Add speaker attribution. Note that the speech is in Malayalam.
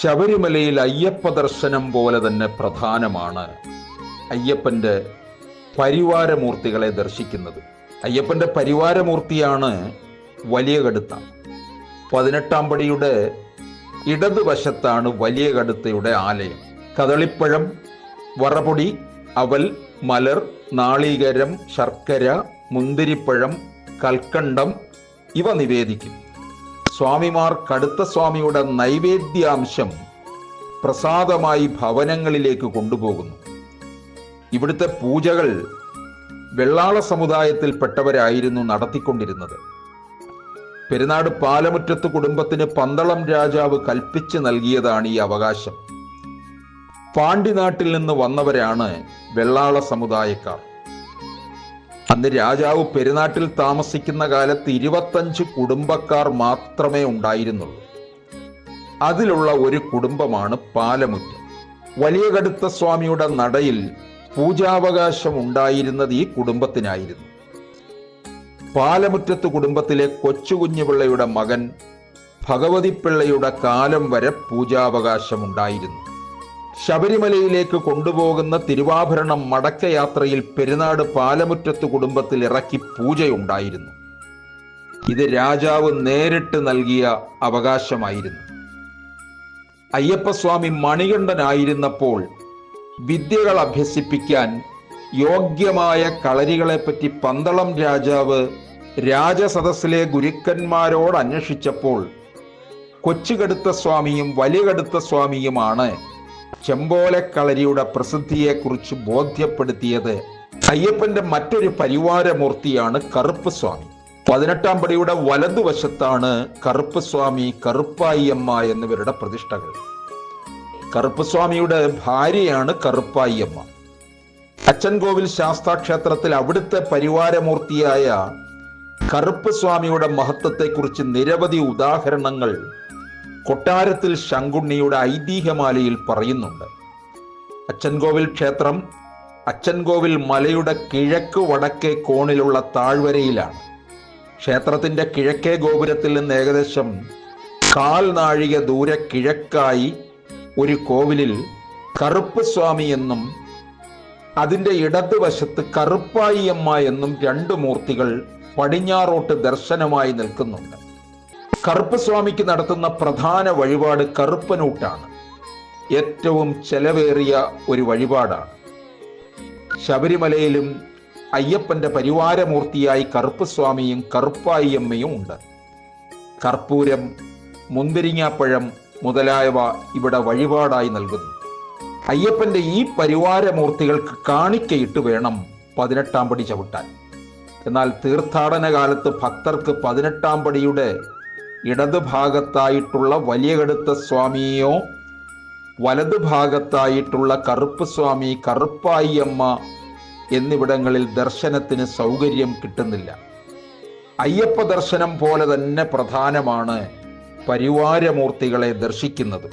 Speaker 1: ശബരിമലയിൽ അയ്യപ്പ ദർശനം പോലെ തന്നെ പ്രധാനമാണ് അയ്യപ്പന്റെ പരിവാരമൂർത്തികളെ ദർശിക്കുന്നത്. അയ്യപ്പന്റെ പരിവാരമൂർത്തിയാണ് വലിയ കടുത്ത പതിനെട്ടാം പടിയുടെ ഇടതുവശത്താണ് വലിയ കടുത്തയുടെ ആലയം. കദളിപ്പഴം വറപൊടി അവൽ മലർ നാളികരം ശർക്കര മുന്തിരിപ്പഴം കൽക്കണ്ടം ഇവ നിവേദിക്കും. സ്വാമിമാർ കടുത്ത സ്വാമിയുടെ നൈവേദ്യാംശം പ്രസാദമായി ഭവനങ്ങളിലേക്ക് കൊണ്ടുപോകുന്നു. ഇവിടുത്തെ പൂജകൾ വെള്ളാള സമുദായത്തിൽപ്പെട്ടവരായിരുന്നു നടത്തിക്കൊണ്ടിരുന്നത്. പെരുന്നാട് പാലമുറ്റത്ത് കുടുംബത്തിന് പന്തളം രാജാവ് കൽപ്പിച്ച് നൽകിയതാണ് ഈ അവകാശം. പാണ്ഡിനാട്ടിൽ നിന്ന് വന്നവരാണ് വെള്ളാള സമുദായക്കാർ. അന്ന് രാജാവ് പെരുന്നാട്ടിൽ താമസിക്കുന്ന കാലത്ത് ഇരുപത്തഞ്ച് കുടുംബക്കാർ മാത്രമേ ഉണ്ടായിരുന്നുള്ളൂ. അതിലുള്ള ഒരു കുടുംബമാണ് പാലമുറ്റം. വലിയ കടുത്ത സ്വാമിയുടെ നടയിൽ പൂജാവകാശം ഉണ്ടായിരുന്നത് ഈ കുടുംബത്തിനായിരുന്നു. പാലമുറ്റത്ത് കുടുംബത്തിലെ കൊച്ചുകുഞ്ഞുപിള്ളയുടെ മകൻ ഭഗവതിപ്പിള്ളയുടെ കാലം വരെ പൂജാവകാശമുണ്ടായിരുന്നു. ശബരിമലയിലേക്ക് കൊണ്ടുപോകുന്ന തിരുവാഭരണം മടക്കയാത്രയിൽ പെരുന്നാട് പാലമുറ്റത്ത് കുടുംബത്തിൽ ഇറക്കി പൂജയുണ്ടായിരുന്നു. ഇത് രാജാവ് നേരിട്ട് നൽകിയ അവകാശമായിരുന്നു. അയ്യപ്പസ്വാമി മണികണ്ഠനായിരുന്നപ്പോൾ വിദ്യകൾ അഭ്യസിപ്പിക്കാൻ യോഗ്യമായ കളരികളെപ്പറ്റി പന്തളം രാജാവ് രാജസദസ്സിലെ ഗുരുക്കന്മാരോട് അന്വേഷിച്ചപ്പോൾ കൊച്ചുകടുത്ത സ്വാമിയും വലിയ കടുത്ത സ്വാമിയുമാണ് ചെമ്പോലക്കളരിയുടെ പ്രസിദ്ധിയെക്കുറിച്ച് ബോധ്യപ്പെടുത്തിയത് അയ്യപ്പന്റെ മറ്റൊരു പരിവാരമൂർത്തിയാണ് കറുപ്പ് സ്വാമി പതിനെട്ടാം പടിയുടെ വലതുവശത്താണ് കറുപ്പ് സ്വാമി കറുപ്പായിയമ്മ എന്നിവരുടെ പ്രതിഷ്ഠകൾ. കറുപ്പ് സ്വാമിയുടെ ഭാര്യയാണ് കറുപ്പായിയമ്മ. അച്ചൻകോവിൽ ശാസ്താക്ഷേത്രത്തിൽ അവിടുത്തെ പരിവാരമൂർത്തിയായ കറുപ്പ് സ്വാമിയുടെ മഹത്വത്തെക്കുറിച്ച് നിരവധി ഉദാഹരണങ്ങൾ കൊട്ടാരത്തിൽ ശങ്കുണ്ണിയുടെ ഐതിഹ്യമാലയിൽ പറയുന്നുണ്ട്. അച്ചൻകോവിൽ ക്ഷേത്രം അച്ചൻകോവിൽ മലയുടെ കിഴക്ക് വടക്കേ കോണിലുള്ള താഴ്വരയിലാണ്. ക്ഷേത്രത്തിന്റെ കിഴക്കേ ഗോപുരത്തിൽ നിന്ന് ഏകദേശം കാൽനാഴിക ദൂരെ കിഴക്കായി ഒരു കോവിലിൽ കറുപ്പ് സ്വാമി എന്നും അതിന്റെ ഇടതുവശത്ത് കറുപ്പായിയമ്മ എന്നും രണ്ട് മൂർത്തികൾ പടിഞ്ഞാറോട്ട് ദർശനമായി നിൽക്കുന്നുണ്ട്. കറുപ്പ് സ്വാമിക്ക് നടത്തുന്ന പ്രധാന വഴിപാട് കറുപ്പനൂട്ടാണ്. ഏറ്റവും ചെലവേറിയ ഒരു വഴിപാടാണ്. ശബരിമലയിലും അയ്യപ്പന്റെ പരിവാരമൂർത്തിയായി കറുപ്പ് സ്വാമിയും കറുപ്പായിയമ്മയും ഉണ്ട്. കർപ്പൂരം മുന്തിരിങ്ങാപ്പഴം മുതലായവ ഇവിടെ വഴിപാടായി നൽകുന്നു. അയ്യപ്പന്റെ ഈ പരിവാരമൂർത്തികൾക്ക് കാണിക്കയിട്ട് വേണം പതിനെട്ടാം പടി ചവിട്ടാൻ. എന്നാൽ തീർത്ഥാടന കാലത്ത് ഭക്തർക്ക് പതിനെട്ടാം പടിയുടെ ഇടതുഭാഗത്തായിട്ടുള്ള വലിയ കടുത്ത സ്വാമിയോ വലതുഭാഗത്തായിട്ടുള്ള കറുപ്പ് സ്വാമി കറുപ്പായി അമ്മ എന്നിവിടങ്ങളിൽ ദർശനത്തിന് സൗകര്യം കിട്ടുന്നില്ല. അയ്യപ്പ ദർശനം പോലെ തന്നെ പ്രധാനമാണ് പരിവാരമൂർത്തികളെ ദർശിക്കുന്നത്.